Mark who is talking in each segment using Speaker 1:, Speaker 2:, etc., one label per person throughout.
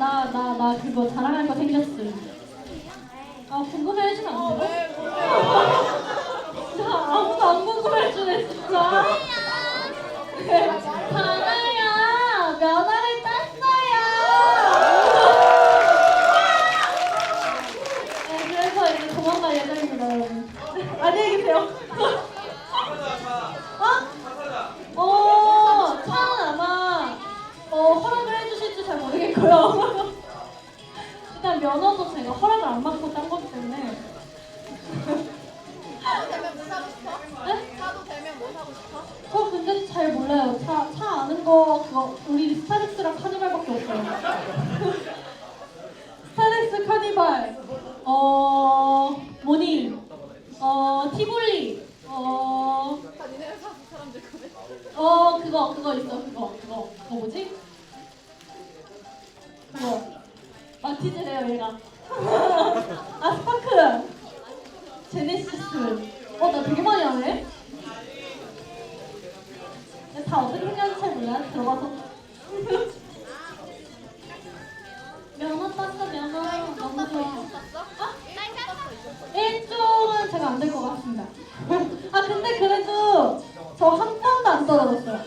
Speaker 1: 나 나 나 그거 자랑할 거 생겼음. 아 궁금해 해주면 안 돼? 나 아무도 안 궁금해 해주네 진짜. 다나야 면허를 땄어요. 네 그래서 이제 도망갈 예정입니다 여러분. 안녕히 계세요. 어? 어, 차는 아마 어, 허락을 해주실지 잘 모르겠고요. 잘 몰라요. 차, 차 아는 거 그거 우리 스타렉스랑 카니발밖에 없어요. 스타렉스 카니발, 어 모닝, 어 티볼리, 어. 어 그거 그거 있어 그거 그거 그거 뭐지? 그거 마티즈래요 얘가 아 스파크 제네시스 어나 되게 많이 하네 몰라요 들어가서 면허 땄어 면허 너무 좋아?
Speaker 2: 어?
Speaker 1: 일종은 제가 안 될 것 같습니다 아 근데 그래도 저 한 번도 안 떨어졌어요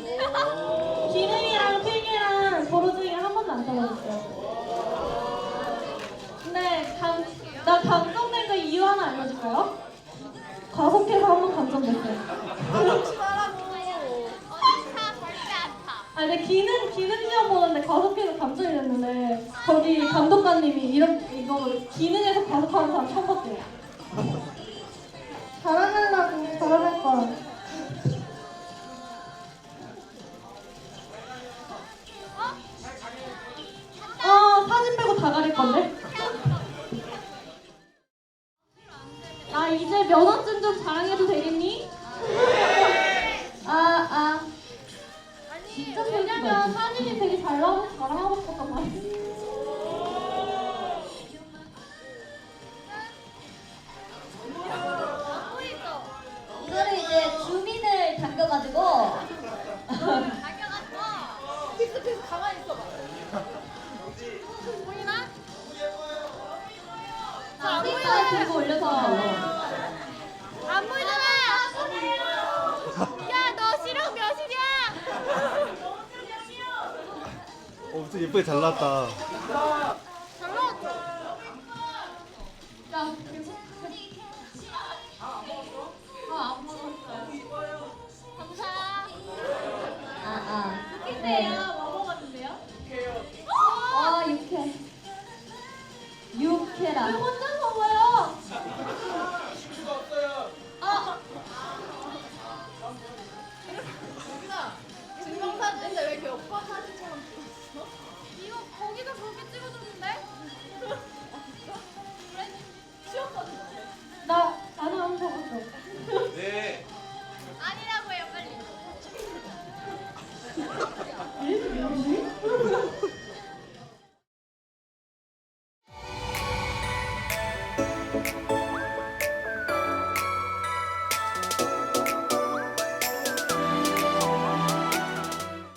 Speaker 1: 기능이랑 필기랑 도로 중에 한 번도 안 떨어졌어요. 근데 감, 나 감정된 거 이유 하나 알려줄까요? 과속해서 한 번 감정됐어요.
Speaker 2: 그렇지 말라고.
Speaker 3: 차 절대 안 타.
Speaker 1: 아, 근데 기능, 기능 시험 보는데 과속해서 감정이 됐는데 거기 감독관님이 이런, 이거 기능에서 과속하는 사람 처음 봤대요. 잘하려고 잘할 거야. 어, 사진 빼고 다 가릴 건데? 아, 이제 면허증 좀 자랑해도 되겠니? 진짜 왜냐면 사진이 되게 잘 나와서 자랑하고 싶었단 말이야.
Speaker 4: 이거를 이제 주민을 당겨가지고
Speaker 3: 당겨갔어.
Speaker 2: 피스 가만히 있어봐.
Speaker 3: 보이나?
Speaker 1: 사진만 들고 올려서.
Speaker 3: 안 보이잖아. 야, 너 실력 몇이냐?
Speaker 5: 어, 진짜 예쁘게 잘 나왔다.
Speaker 3: 잘 나왔어.
Speaker 1: 야, 아, 안 먹었어요.
Speaker 4: 아, 아.
Speaker 1: 네.
Speaker 4: 네.
Speaker 1: 뭐?
Speaker 4: 아.
Speaker 1: 왜. 혼자 먹어요?
Speaker 4: 아,
Speaker 2: 유빈아, 증명사진인데 왜 이렇게 오빠 사진